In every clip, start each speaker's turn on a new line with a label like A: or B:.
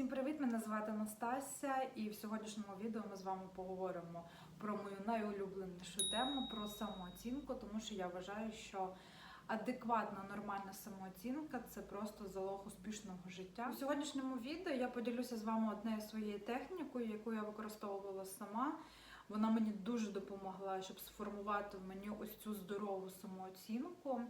A: Всім привіт! Мене звати Настася, і в сьогоднішньому відео ми з вами поговоримо про мою найулюбленішу тему про самооцінку, тому що я вважаю, що адекватна нормальна самооцінка це просто залог успішного життя. У сьогоднішньому відео я поділюся з вами однією своєю технікою, яку я використовувала сама. Вона мені дуже допомогла, щоб сформувати в мені ось цю здорову самооцінку.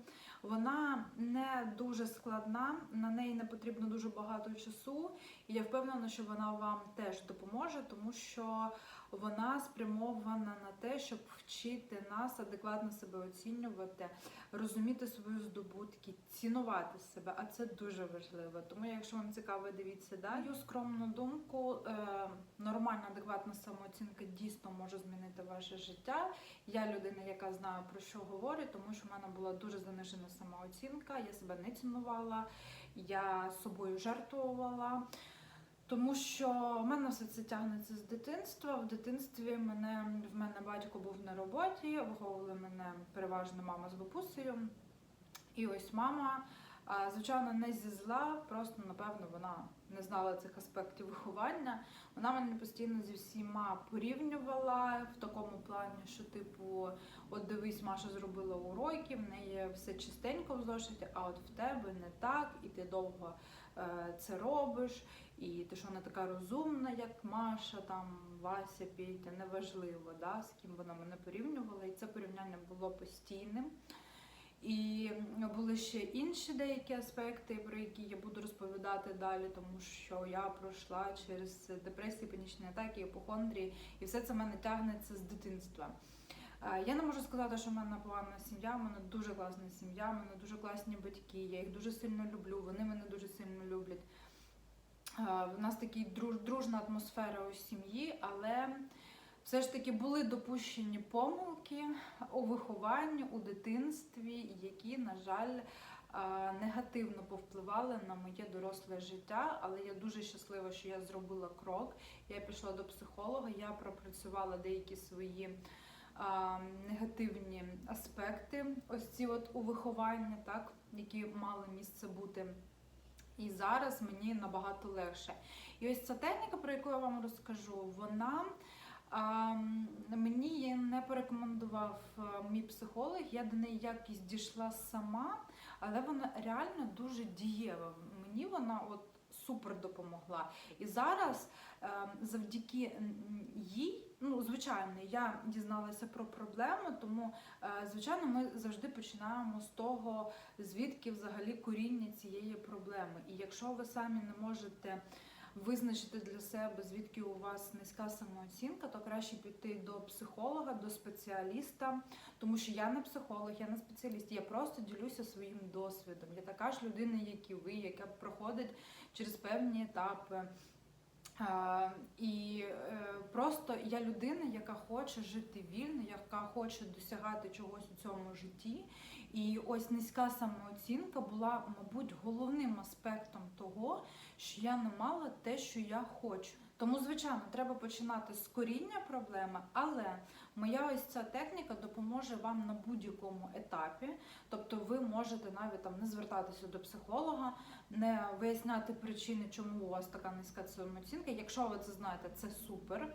A: Вона не дуже складна, на неї не потрібно дуже багато часу, і я впевнена, що вона вам теж допоможе, тому що вона спрямована на те, щоб вчити нас адекватно себе оцінювати, розуміти свої здобутки, цінувати себе. А це дуже важливо. Тому, якщо вам цікаво, дивіться далі. Скромну думку, е, нормальна адекватна самооцінка дійсно може змінити ваше життя. Я людина, яка знає про що говорить, тому що в мене була дуже занижена самооцінка, я себе не цінувала, я собою жертвувала. Тому що в мене все це тягнеться з дитинства. В дитинстві мене в мене батько був на роботі, виховували мене переважно мама з бабусею. І ось мама, звичайно, не зі зла, просто напевно вона не знала цих аспектів виховання. Вона мене постійно зі всіма порівнювала в такому плані, що, типу, от дивись, Маша зробила уроки, в неї все чистенько в зошиті, а от в тебе не так, і ти довго е, це робиш, і ти що не така розумна, як Маша, там Вася, Петя, неважливо, да, з ким вона мене порівнювала. І це порівняння було постійним. І були ще інші деякі аспекти, про які я буду розповідати далі, тому що я пройшла через депресії, панічні атаки, іпохондрії, і все це в мене тягнеться з дитинства. Е, Я не можу сказати, що в мене погана сім'я, в мене дуже класна сім'я, в мене дуже класні батьки, я їх дуже сильно люблю, вони мене дуже сильно люблять. Е, У нас така дружна атмосфера у сім'ї, але все ж таки були допущені помилки у вихованні, у дитинстві, які, на жаль, е, негативно повпливали на моє доросле життя. Але я дуже щаслива, що я зробила крок. Я пішла до психолога, я пропрацювала деякі свої е, негативні аспекти, ось ці от у вихованні, так, які мали місце бути. І зараз мені набагато легше. І ось ця техніка, про яку я вам розкажу, вона а, мені її не порекомендував мій психолог. Я до неї якось дійшла сама, але вона реально дуже дієва. Мені вона от супер допомогла. І зараз е, завдяки їй, ну звичайно, я дізналася про проблему, тому е, звичайно, ми завжди починаємо з того, звідки взагалі коріння цієї проблеми. І якщо ви самі не можете визначити для себе, звідки у вас низька самооцінка, то краще піти до психолога, до спеціаліста, тому що я не психолог, я не спеціаліст, я просто ділюся своїм досвідом. Я така ж людина, як і ви, яка проходить через певні етапи. А, і е, просто я людина, яка хоче жити вільно, яка хоче досягати чогось у цьому житті. І ось низька самооцінка була, мабуть, головним аспектом того, що я не мала те, що я хочу. Тому, звичайно, треба починати з коріння проблеми, але моя ось ця техніка допоможе вам на будь-якому етапі. Тобто, ви можете навіть там не звертатися до психолога, не виясняти причини, чому у вас така низька самооцінка. Якщо ви це знаєте, це супер.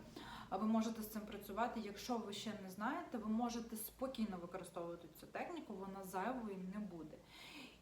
A: Ви можете з цим працювати. Якщо ви ще не знаєте, ви можете спокійно використовувати цю техніку, вона зайвою не буде.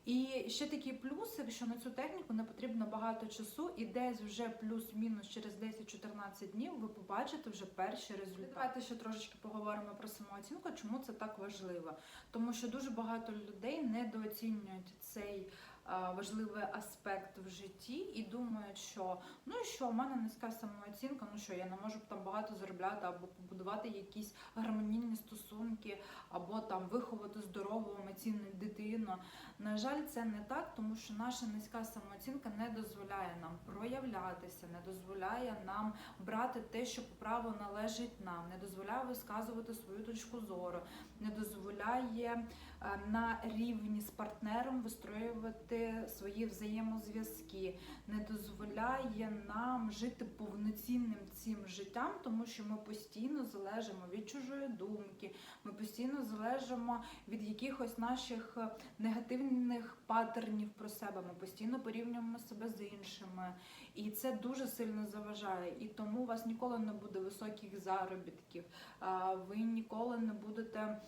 A: І ще такі плюси, що на цю техніку не потрібно багато часу, і десь вже плюс-мінус через 10-14 днів ви побачите вже перші результати. Давайте ще трошечки поговоримо про самооцінку, чому це так важливо. Тому що дуже багато людей недооцінюють цей важливий аспект в житті і думають, що ну і що, у мене низька самооцінка, ну що я не можу там багато заробляти або побудувати якісь гармонійні стосунки, або там виховати здорову емоційну дитину. На жаль, це не так, тому що наша низька самооцінка не дозволяє нам проявлятися, не дозволяє нам брати те, що по праву належить нам, не дозволяє висказувати свою точку зору, не дозволяє е, на рівні з партнером вистроювати свої взаємозв'язки, не дозволяє нам жити повноцінним цим життям, тому що ми постійно залежимо від чужої думки, ми постійно залежимо від якихось наших е, негативних паттернів про себе. Ми постійно порівнюємо себе з іншими, і це дуже сильно заважає. І тому у вас ніколи не буде високих заробітків, ви ніколи не будете.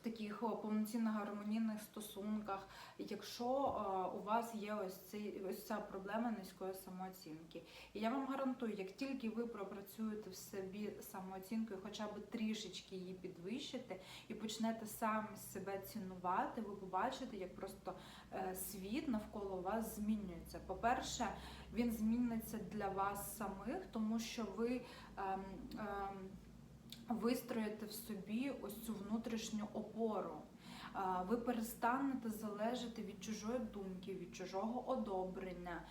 A: В таких повноцінно гармонійних стосунках, якщо е, у вас є ось цей ось ця проблема низької самооцінки, і я вам гарантую, як тільки ви пропрацюєте в собі самооцінку, і хоча б трішечки її підвищите, і почнете самі себе цінувати, ви побачите, як просто е, світ навколо вас змінюється. По-перше, він зміниться для вас самих, тому що ви. ем, ем, вистроїте в собі ось цю внутрішню опору. Ви перестанете залежати від чужої думки, від чужого одобрення.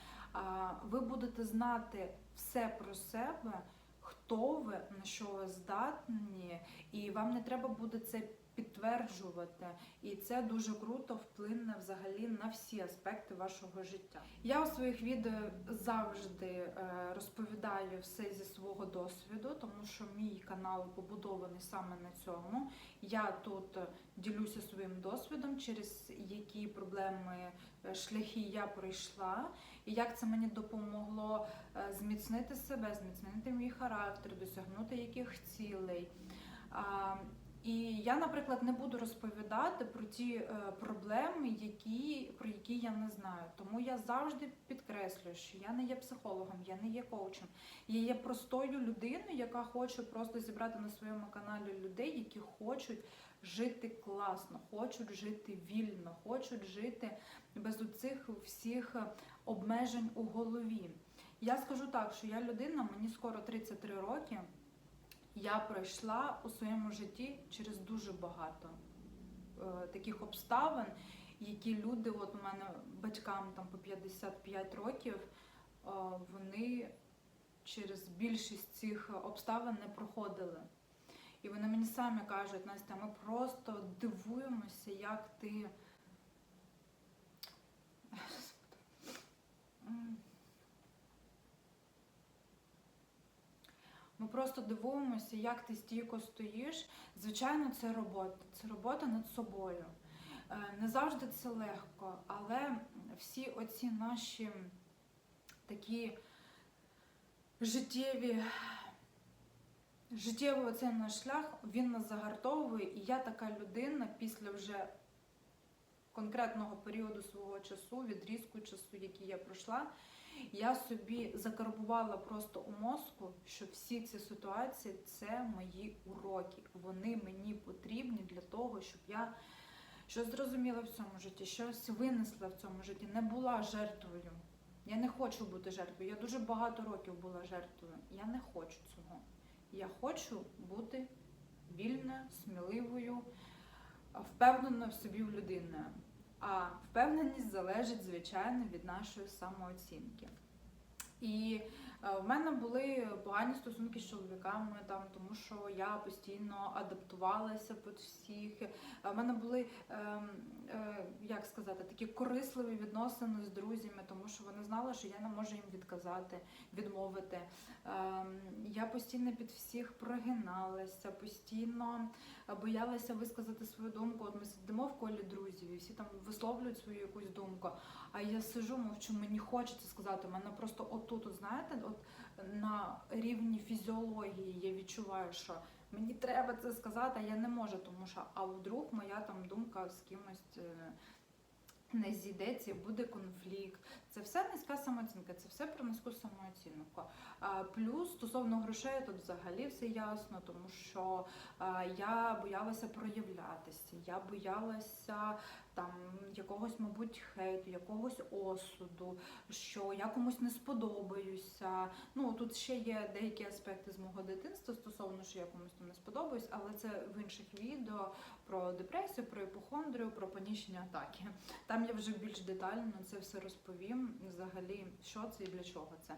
A: Ви будете знати все про себе, хто ви, на що ви здатні, і вам не треба буде це підтверджувати. І це дуже круто вплине взагалі на всі аспекти вашого життя. Я у своїх відео завжди е, розповідаю все зі свого досвіду, тому що мій канал побудований саме на цьому. Я тут е, ділюся своїм досвідом, через які проблеми, е, шляхи я пройшла, і як це мені допомогло зміцнити себе, зміцнити мій характер, досягнути яких цілей. І я, наприклад, не буду розповідати про ті е, проблеми, які, про які я не знаю. Тому я завжди підкреслюю, що я не є психологом, я не є коучем. Я є простою людиною, яка хоче просто зібрати на своєму каналі людей, які хочуть жити класно, хочуть жити вільно, хочуть жити без оцих всіх обмежень у голові. Я скажу так, що я людина, мені скоро 33 роки. Я пройшла у своєму житті через дуже багато е, таких обставин, які люди, от у мене батькам там по 55 років, е, вони через більшість цих обставин не проходили. І вони мені самі кажуть, Настя, ми просто дивуємося, як ти. Ми просто дивуємося, як ти стійко стоїш. Звичайно, це робота. Це робота над собою. Е, Не завжди це легко, але всі оці наші такі життєві, життєвий оцей наш шлях, він нас загартовує, і я така людина після вже конкретного періоду свого часу, відрізку часу, який я пройшла, я собі закарбувала просто у мозку, що всі ці ситуації це мої уроки. Вони мені потрібні для того, щоб я щось зрозуміла в цьому житті, щось винесла в цьому житті, не була жертвою. Я не хочу бути жертвою. Я дуже багато років була жертвою. Я не хочу цього. Я хочу бути вільною, сміливою, впевненою в собі людиною. А впевненість залежить, звичайно, від нашої самооцінки. І е, в мене були погані стосунки з чоловіками, там, тому що я постійно адаптувалася під всіх. Е, В мене були, ем, як сказати, такі корисливі відносини з друзями, тому що вони знали, що я не можу їм відказати, відмовити. Ем, Я постійно під всіх прогиналася, постійно боялася висказати свою думку. От ми сидимо в колі друзів, і всі там висловлюють свою якусь думку. А я сижу, мовчу, мені хочеться сказати. У мене просто отут, от, знаєте, от на рівні фізіології я відчуваю, що мені треба це сказати, а я не можу, тому що а вдруг моя там думка з кимось. е, Не зійдеться, буде конфлікт. Це все низька самооцінка, це все про низьку самооцінку. Плюс стосовно грошей тут взагалі все ясно, тому що я боялася проявлятися, я боялася там якогось, мабуть, хейту, якогось осуду, що я комусь не сподобаюся. Ну тут ще є деякі аспекти з мого дитинства стосовно, що я комусь там не сподобаюсь, але це в інших відео про депресію, про іпохондрію, про панічні атаки. Там я вже більш детально це все розповім. Взагалі, що це і для чого це.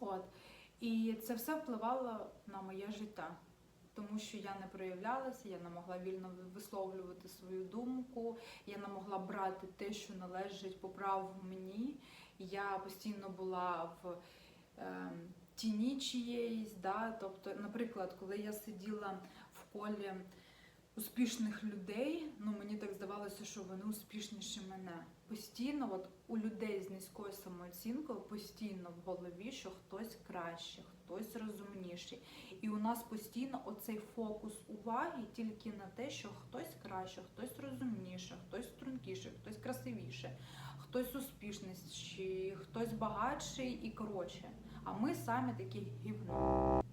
A: От. І це все впливало на моє життя. Тому що я не проявлялася, я не могла вільно висловлювати свою думку, я не могла брати те, що належить по праву мені. Я постійно була в е, тіні чиєїсь. Да? Тобто, наприклад, коли я сиділа в колі успішних людей, ну мені так здавалося, що вони успішніші мене. Постійно, от у людей з низькою самооцінкою, постійно в голові, що хтось краще, хтось розумніший. І у нас постійно оцей фокус уваги тільки на те, що хтось краще, хтось розумніше, хтось стрункіше, хтось красивіше, хтось успішніший, хтось багатший і коротше. А ми самі такі гівно.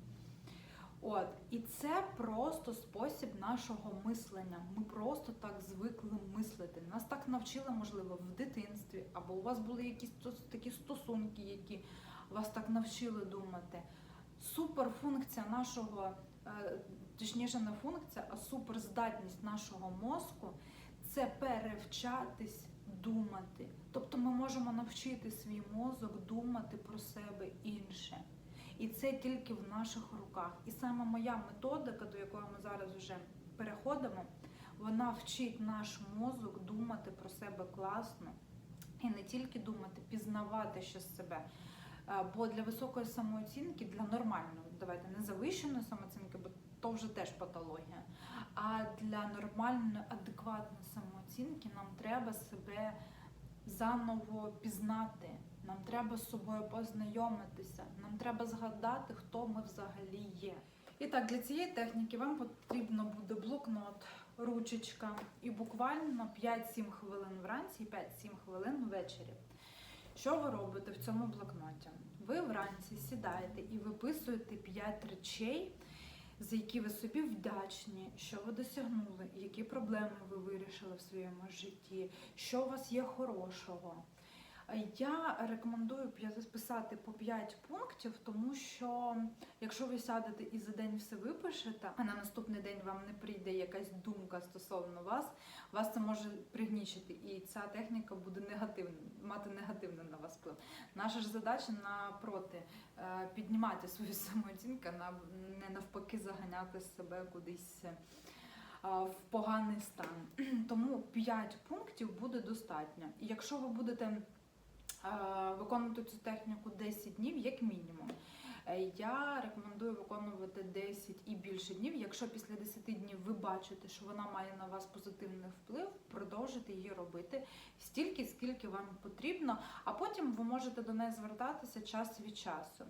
A: От, і це просто спосіб нашого мислення. Ми просто так звикли мислити. Нас так навчили, можливо, в дитинстві, або у вас були якісь такі стосунки, які вас так навчили думати. Суперфункція нашого, е, точніше, не функція, а суперздатність нашого мозку це перевчатись думати. Тобто ми можемо навчити свій мозок думати про себе інше. І це тільки в наших руках. І саме моя методика, до якої ми зараз вже переходимо, вона вчить наш мозок думати про себе класно і не тільки думати, пізнавати щось себе. Е, Бо для високої самооцінки, для нормальної, давайте не завищеної самооцінки, бо то вже теж патологія. А для нормальної, адекватної самооцінки нам треба себе заново пізнати. Нам треба з собою познайомитися, нам треба згадати, хто ми взагалі є. І так, для цієї техніки вам потрібно буде блокнот, ручечка і буквально 5-7 хвилин вранці і 5-7 хвилин ввечері. Що ви робите в цьому блокноті? Ви вранці сідаєте і виписуєте 5 речей, за які ви собі вдячні, що ви досягнули, які проблеми ви вирішили в своєму житті, що у вас є хорошого. Я рекомендую писати по 5 пунктів, тому що якщо ви сядете і за день все випишете, а на наступний день вам не прийде якась думка стосовно вас, вас це може пригнічити, і ця техніка буде негативна, мати негативний на вас вплив. Наша ж задача напроти е, піднімати свою самооцінку, не навпаки заганяти себе кудись. е, В поганий стан. Тому 5 пунктів буде достатньо. І якщо ви будете виконувати цю техніку 10 днів, як мінімум. Е, Я рекомендую виконувати 10 і більше днів. Якщо після 10 днів ви бачите, що вона має на вас позитивний вплив, продовжуйте її робити стільки, скільки вам потрібно, а потім ви можете до неї звертатися час від часу.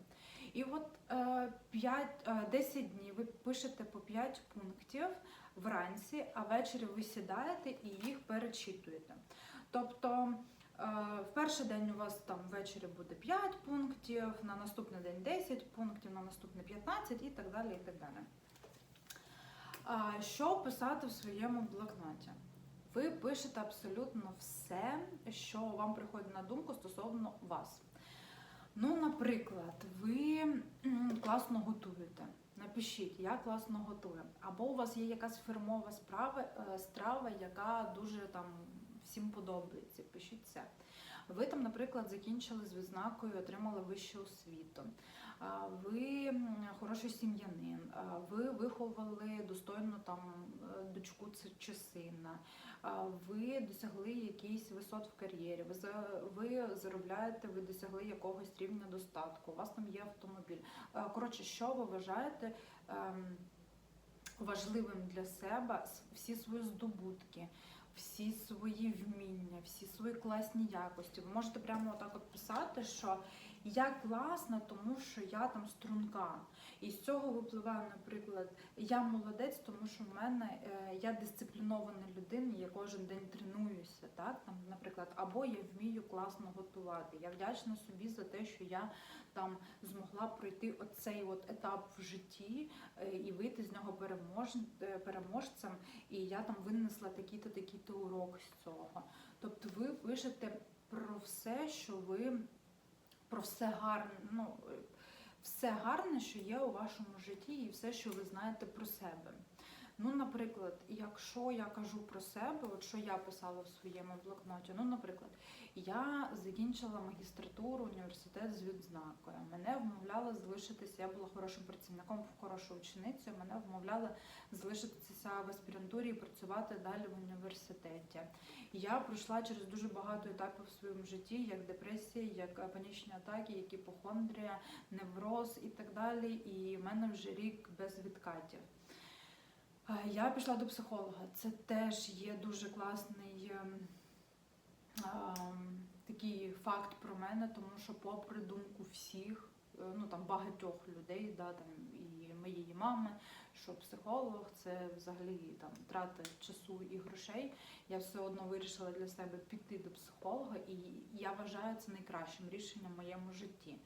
A: І от е, 5, е, 10 днів ви пишете по 5 пунктів вранці, а ввечері ви сідаєте і їх перечитуєте. Тобто е, в перший день у вас там ввечері буде 5 пунктів, на наступний день 10 пунктів, на наступний 15 і так далі. І так далі. Що писати в своєму блокноті? Ви пишете абсолютно все, що вам приходить на думку стосовно вас. Ну, наприклад, ви класно готуєте. Напишіть, я класно готую. Або у вас є якась фірмова справа, е, страва, яка дуже там всім подобається. Пишіть це. Ви там, наприклад, закінчили з відзнакою, отримали вищу освіту. Ви хороший сім'янин, ви виховали достойно там е, дочку чи сина, ви досягли якийсь висот в кар'єрі, ви, заробляєте, ви досягли якогось рівня достатку, у вас там є автомобіль. Коротше, що ви вважаєте ем, важливим для себе, всі свої здобутки, всі свої вміння, всі свої класні якості. Ви можете прямо отак от писати, що я класна, тому що я там струнка. І з цього випливає, наприклад, я молодець, тому що в мене е, я дисциплінована людина, я кожен день тренуюся, так там, наприклад, або я вмію класно готувати. Я вдячна собі за те, що я там змогла пройти оцей от етап в житті е, і вийти з нього перемож... е, переможцем. І я там винесла такий-то, такий-то урок з цього. Тобто ви пишете про все, що ви про все гарне, ну все гарне, що є у вашому житті, і все, що ви знаєте про себе. Ну, наприклад, якщо я кажу про себе, от що я писала в своєму блокноті, ну, наприклад, я закінчила магістратуру університет з відзнакою. Мене вмовляли залишитися. Я була хорошим працівником, хорошою ученицею. Мене вмовляли залишитися в аспірантурі і працювати далі в університеті. Я пройшла через дуже багато етапів в своєму житті, як депресія, як панічні атаки, як іпохондрія, невроз і так далі. І в мене вже рік без відкатів. Я пішла до психолога. Це теж є дуже класний ем, ем, такий факт про мене, тому що, попри думку всіх, е, ну там багатьох людей, да, там і моєї мами, що психолог це взагалі там трата часу і грошей. Я все одно вирішила для себе піти до психолога, і я вважаю це найкращим рішенням в моєму житті.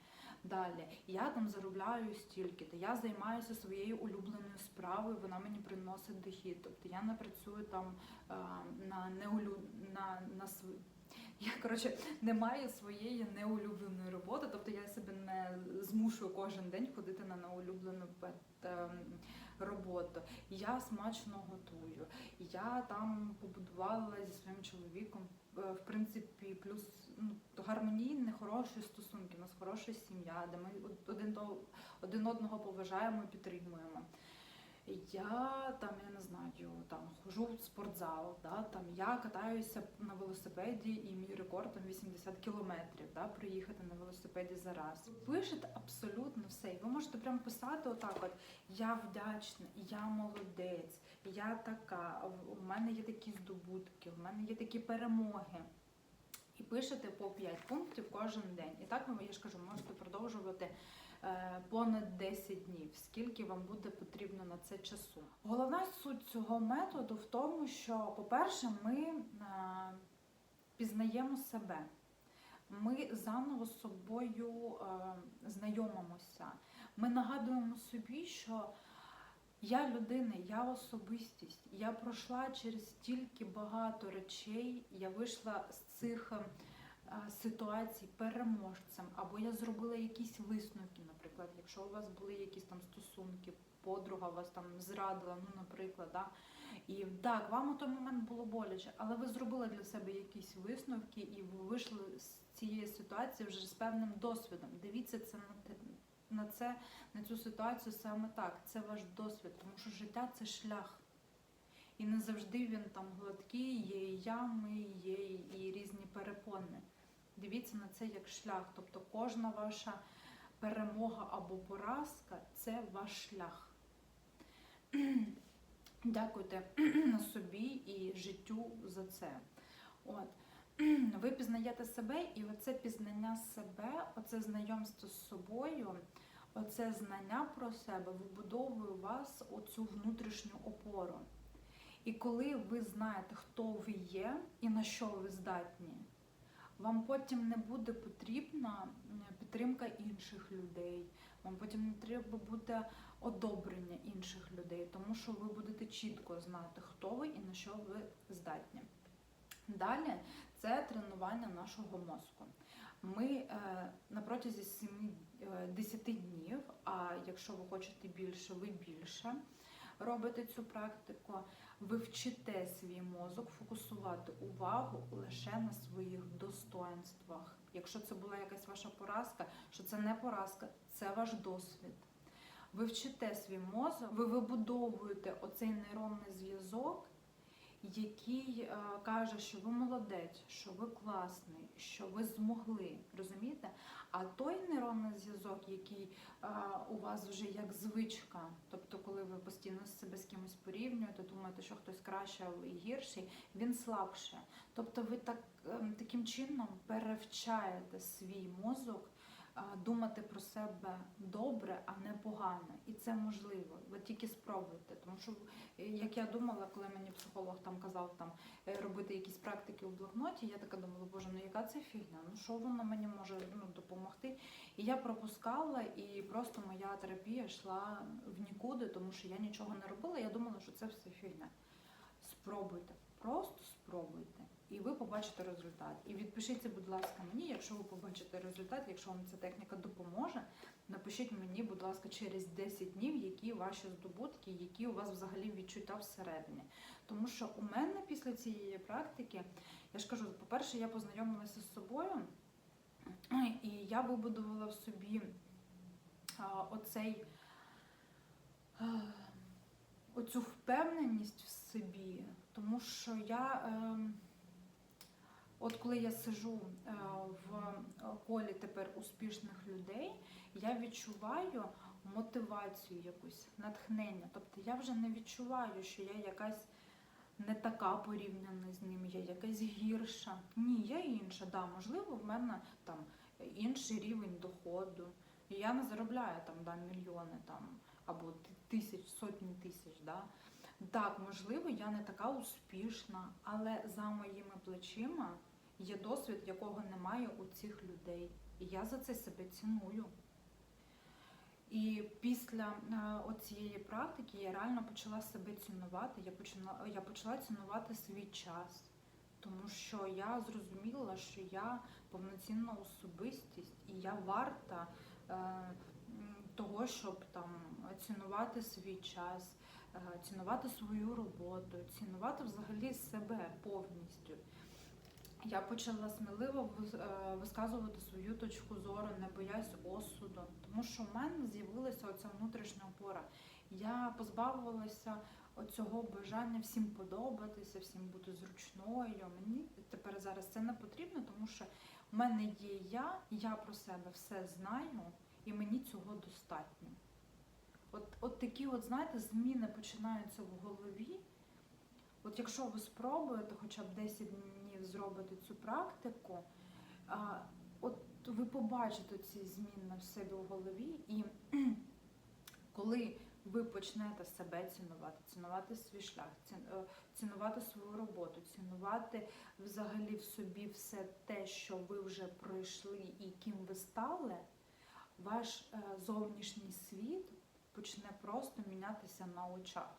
A: Далі я там заробляю стільки-то, я займаюся своєю улюбленою справою, вона мені приносить дохід. Тобто я не працюю там е, на неулю... на, на св- я коротше не маю своєї неулюбленої роботи, тобто я себе не змушую кожен день ходити на неулюблену пет- роботу. Я смачно готую. Я там побудувала зі своїм чоловіком, е, в принципі, плюс ну, гармонійні, хороші стосунки. У нас хороша сім'я, де ми один, до, один одного поважаємо і підтримуємо. Я там, я не знаю, там хожу в спортзал, да, там я катаюся на велосипеді, і мій рекорд там 80 кілометрів, да, проїхати на велосипеді за раз. Пишете абсолютно все. І ви можете прямо писати отак: от я вдячна, я молодець, я така, у мене є такі здобутки, у мене є такі перемоги. І пишете по 5 пунктів кожен день. І так ви, я ж кажу, можете продовжувати понад 10 днів, скільки вам буде потрібно на це часу. Головна суть цього методу в тому, що, по-перше, ми е, пізнаємо себе. Ми заново з собою е, знайомимося. Ми нагадуємо собі, що я людина, я особистість. Я пройшла через стільки багато речей. Я вийшла з цих е, е, ситуацій переможцем, або я зробила якісь висновки, наприклад, якщо у вас були якісь там стосунки, подруга вас там зрадила, ну, наприклад, да, і так, вам у той момент було боляче, але ви зробили для себе якісь висновки, і ви вийшли з цієї ситуації вже з певним досвідом. Дивіться це на те- на це, на цю ситуацію саме так. Це ваш досвід, тому що життя це шлях. І не завжди він там гладкий, є і ями, є і різні перепони. Дивіться на це як шлях. Тобто кожна ваша перемога або поразка це ваш шлях. Дякуйте собі і життю за це. От. Ви пізнаєте себе, і оце пізнання себе, оце знайомство з собою, оце знання про себе вибудовує у вас оцю внутрішню опору. І коли ви знаєте, хто ви є і на що ви здатні, вам потім не буде потрібна підтримка інших людей, вам потім не треба буде одобрення інших людей, тому що ви будете чітко знати, хто ви і на що ви здатні. Далі це тренування нашого мозку. Ми е, на протязі 7-10 днів, а якщо ви хочете більше, ви більше робите цю практику, ви вчите свій мозок фокусувати увагу лише на своїх достоинствах. Якщо це була якась ваша поразка, що це не поразка, це ваш досвід. Ви вчите свій мозок, ви вибудовуєте оцей нейронний зв'язок, який е, каже, що ви молодець, що ви класний, що ви змогли, розумієте? А той нейронний зв'язок, який е, у вас вже як звичка, тобто, коли ви постійно себе з кимось порівнюєте, думаєте, що хтось краще і гірший, він слабше. Тобто, ви так ем, таким чином перевчаєте свій мозок. Думати про себе добре, а не погано, і це можливо. Ви тільки спробуйте, тому що Е, як я думала, коли мені психолог там казав там е, робити якісь практики у блокноті, я така думала, боже, ну яка це фігня? Ну що воно мені може ну, допомогти? І я пропускала, і просто моя терапія йшла в нікуди, тому що я нічого не робила. Я думала, що це все фігня. Спробуйте, просто спробуйте. І ви побачите результат. І відпишіться, будь ласка, мені, якщо ви побачите результат, якщо вам ця техніка допоможе, Напишіть мені, будь ласка, через 10 днів, які ваші здобутки, які у вас взагалі відчуття всередині. Тому що у мене після цієї практики, я ж кажу, по-перше, я познайомилася з собою, і я вибудувала в собі оцей. Оцю впевненість в собі, тому що я, е, от коли я сижу е, в колі тепер успішних людей, я відчуваю мотивацію якусь, натхнення. Тобто я вже не відчуваю, що я якась не така порівняна з ним, я якась гірша. Ні, я інша. Да, можливо, в мене там інший рівень доходу. Я не заробляю там да, мільйони там або тисяч, сотні тисяч. Да. Так, можливо, я не така успішна, але за моїми плечима є досвід, якого немає у цих людей. І я за це себе ціную. І після е, оцієї практики я реально почала себе цінувати. Я почала, я почала цінувати свій час, тому що я зрозуміла, що я повноцінна особистість і я варта е, того, щоб там цінувати свій час, цінувати свою роботу, цінувати взагалі себе повністю. Я почала сміливо е, висказувати свою точку зору, не боясь осуду, тому що в мене з'явилася оця внутрішня опора. Я позбавилася оцього бажання всім подобатися, всім бути зручною. Мені тепер зараз це не потрібно, тому що в мене є я, я про себе все знаю, і мені цього достатньо. От, от такі, от, знаєте, зміни починаються в голові. От якщо ви спробуєте хоча б 10 днів зробити цю практику, а, от ви побачите ці зміни в себе в голові, і коли ви почнете себе цінувати, цінувати свій шлях, е, цінувати свою роботу, цінувати взагалі в собі все те, що ви вже пройшли і ким ви стали, ваш е, зовнішній світ почне просто мінятися на очах.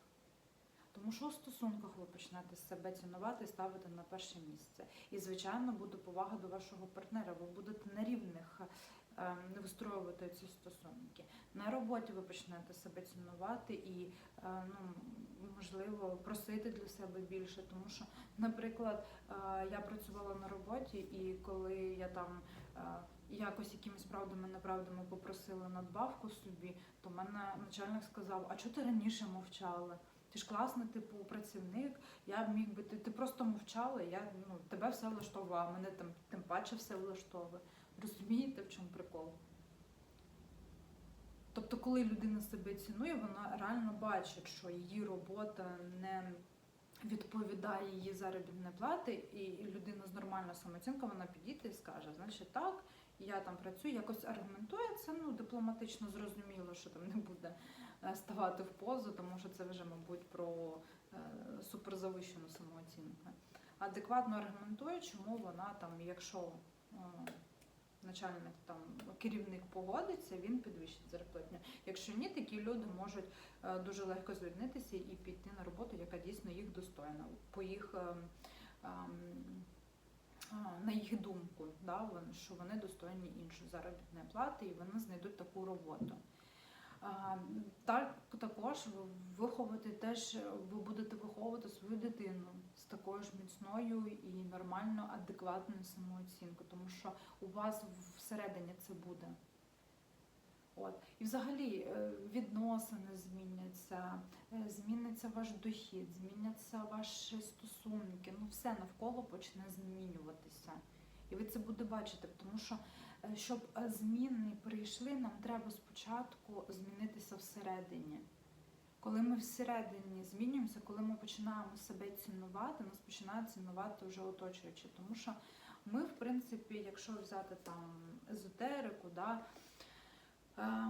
A: Тому що у стосунках ви почнете себе цінувати і ставити на перше місце. І, звичайно, буде повага до вашого партнера. Ви будете на рівних е, не вистроювати ці стосунки. На роботі ви почнете себе цінувати і, е, ну, можливо, просити для себе більше. Тому що, наприклад, е, я працювала на роботі, і коли я там е, якось якимись правдами неправдами попросила надбавку собі, то мене начальник сказав: А чого ти раніше мовчала? Ти ж класний, типу, працівник, я міг би ти, ти просто мовчала, я ну тебе все влаштовує, а мене там тим паче все влаштовує. Розумієте, в чому прикол? Тобто, коли людина себе цінує, вона реально бачить, що її робота не відповідає її заробітної плати, і людина з нормальною самооцінкою, вона підійде і скаже, значить так, я там працюю, якось аргументує це, ну дипломатично зрозуміло, що там не буде е, ставати в позу, тому що це вже, мабуть, про е, суперзавищену самооцінку. Адекватно аргументує, чому вона там, якщо е, начальник там керівник погодиться, він підвищить зарплатню. Якщо ні, такі люди можуть дуже легко звільнитися і піти на роботу, яка дійсно їх достойна, по їх ем, ем, на їх думку, да, що вони достойні іншої заробітної плати і вони знайдуть таку роботу. Так, також виховати теж ви будете виховувати свою дитину з такою ж міцною і нормально адекватною самооцінкою, тому що у вас всередині це буде. От. І взагалі е, відносини зміняться, е, зміниться ваш дохід, зміняться ваші стосунки, ну все навколо почне змінюватися. І ви це будете бачити, тому що е, щоб зміни прийшли, нам треба спочатку змінитися всередині. Коли ми всередині змінюємося, коли ми починаємо себе цінувати, нас починають цінувати вже оточуючі. Тому що ми, в принципі, якщо взяти там езотерику, да,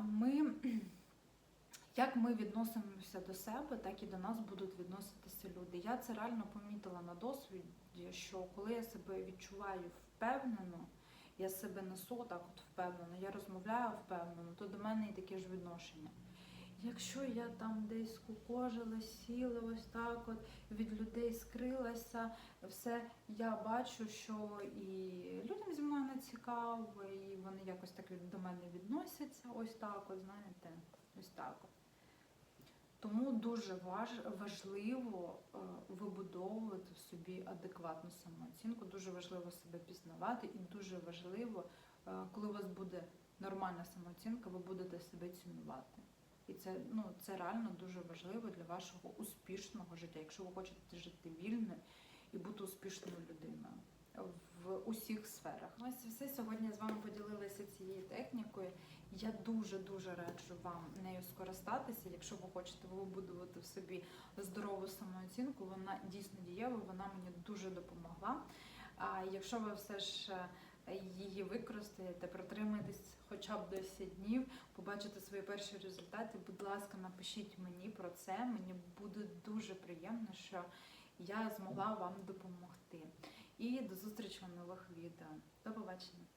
A: ми, як ми відносимося до себе, так і до нас будуть відноситися люди. Я це реально помітила на досвіді, що коли я себе відчуваю впевнено, я себе несу так от впевнено, я розмовляю впевнено, то до мене і таке ж відношення. Якщо я там десь скукожила, сіла ось так от від людей скрилася, все я бачу, що і людям зі мною не цікаво, і вони якось так до мене відносяться, ось так, от знаєте, ось так. От. Тому дуже важ, важливо е, вибудовувати в собі адекватну самооцінку, дуже важливо себе пізнавати, і дуже важливо, е, коли у вас буде нормальна самооцінка, ви будете себе цінувати. І це, ну, це реально дуже важливо для вашого успішного життя, якщо ви хочете жити вільно і бути успішною людиною в усіх сферах. Ось все сьогодні з вами поділилася цією технікою. Я дуже дуже раджу вам нею скористатися. Якщо ви хочете вибудувати в собі здорову самооцінку, вона дійсно дієва, вона мені дуже допомогла. А якщо ви все ж е, її використаєте, протримаєтесь хоча б 10 днів, побачите свої перші результати, будь ласка, напишіть мені про це. Мені буде дуже приємно, що я змогла вам допомогти. І до зустрічі в нових відео. До побачення!